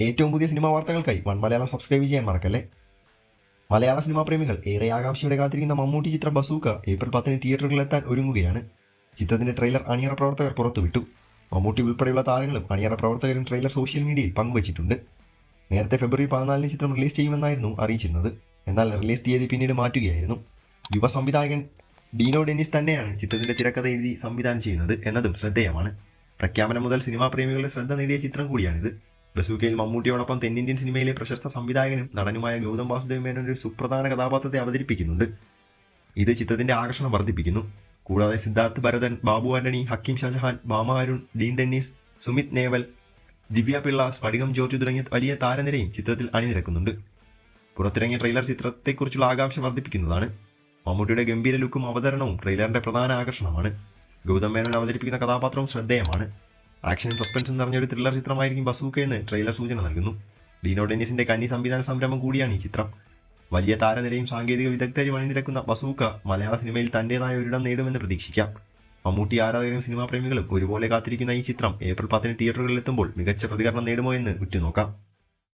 ഏറ്റവും പുതിയ സിനിമാ വാർത്തകൾക്കായി വൺ മലയാളം സബ്സ്ക്രൈബ് ചെയ്യാൻ മറക്കല്ലേ? മലയാള സിനിമാ പ്രേമികൾ ഏറെ ആകാംക്ഷയോടെ കാത്തിരിക്കുന്ന മമ്മൂട്ടി ചിത്രം ബസൂക്ക ഏപ്രിൽ പത്തിന് തിയേറ്ററുകളിൽ എത്താൻ ഒരുങ്ങുകയാണ്. ചിത്രത്തിന്റെ ട്രെയിലർ അണിയറ പ്രവർത്തകർ പുറത്തുവിട്ടു. മമ്മൂട്ടി ഉൾപ്പെടെയുള്ള താരങ്ങളും അണിയറ പ്രവർത്തകരും ട്രെയിലർ സോഷ്യൽ മീഡിയയിൽ പങ്കുവച്ചിട്ടുണ്ട്. നേരത്തെ ഫെബ്രുവരി പതിനാലിന് ചിത്രം റിലീസ് ചെയ്യുമെന്നായിരുന്നു അറിയിച്ചിരുന്നത്. എന്നാൽ റിലീസ് തീയതി പിന്നീട് മാറ്റുകയായിരുന്നു. യുവ സംവിധായകൻ ഡീനോ ഡെന്നിസ് തന്നെയാണ് ചിത്രത്തിന്റെ തിരക്കഥ എഴുതി സംവിധാനം ചെയ്യുന്നത് എന്നതും ശ്രദ്ധേയമാണ്. പ്രഖ്യാപനം മുതൽ സിനിമാ പ്രേമികളുടെ ശ്രദ്ധ നേടിയ ചിത്രം കൂടിയാണിത്. ബസൂക്കയിൽ മമ്മൂട്ടിയോടൊപ്പം തെന്നിന്ത്യൻ സിനിമയിലെ പ്രശസ്ത സംവിധായകനും നടനുമായ ഗൗതം വാസുദേവ് മേനോൻ ഒരു സുപ്രധാന കഥാപാത്രത്തെ അവതരിപ്പിക്കുന്നുണ്ട്. ഇത് ചിത്രത്തിന്റെ ആകർഷണം വർദ്ധിപ്പിക്കുന്നു. കൂടാതെ സിദ്ധാർത്ഥ് ഭരതൻ ബാബു ആന്റണി ഹക്കീം ഷാജഹാൻ ബാമ അരുൺ ഡീൻ ഡെന്നീസ് സുമിത് നേവൽ ദിവ്യ പിള്ള സ്ഫടികം ജോർജ് തുടങ്ങിയ വലിയ താരനിരയും ചിത്രത്തിൽ അണിനിരക്കുന്നുണ്ട്. പുറത്തിറങ്ങിയ ട്രെയിലർ ചിത്രത്തെക്കുറിച്ചുള്ള ആകാംക്ഷ വർദ്ധിപ്പിക്കുന്നതാണ്. മമ്മൂട്ടിയുടെ ഗംഭീര ലുക്കും അവതരണവും ട്രെയിലറിന്റെ പ്രധാന ആകർഷണമാണ്. ഗൗതം മേനോൻ അവതരിപ്പിക്കുന്ന കഥാപാത്രവും ശ്രദ്ധേയമാണ്. ആക്ഷനും സസ്പെൻസും നിറഞ്ഞ ഒരു ത്രില്ലർ ചിത്രമായിരിക്കും ബസൂക്ക എന്ന് ട്രെയിലർ സൂചന നൽകുന്നു. ഡീനോ ഡെന്നിസിന്റെ കന്നി സംവിധാന സംരംഭം കൂടിയാണ് ഈ ചിത്രം. വലിയ താരനിരയും സാങ്കേതിക വിദഗ്ധരും അണിനിരക്കുന്ന ബസൂക്ക മലയാള സിനിമയിൽ തന്റേതായ ഒരിടം നേടുമെന്ന് പ്രതീക്ഷിക്കാം. മമ്മൂട്ടി ആരാധകരും സിനിമാ പ്രേമികളും ഒരുപോലെ കാത്തിരിക്കുന്ന ഈ ചിത്രം ഏപ്രിൽ പത്തിന് തിയേറ്ററുകളിലെത്തുമ്പോൾ മികച്ച പ്രതികരണം നേടുമോ എന്ന് ഉറ്റുനോക്കാം.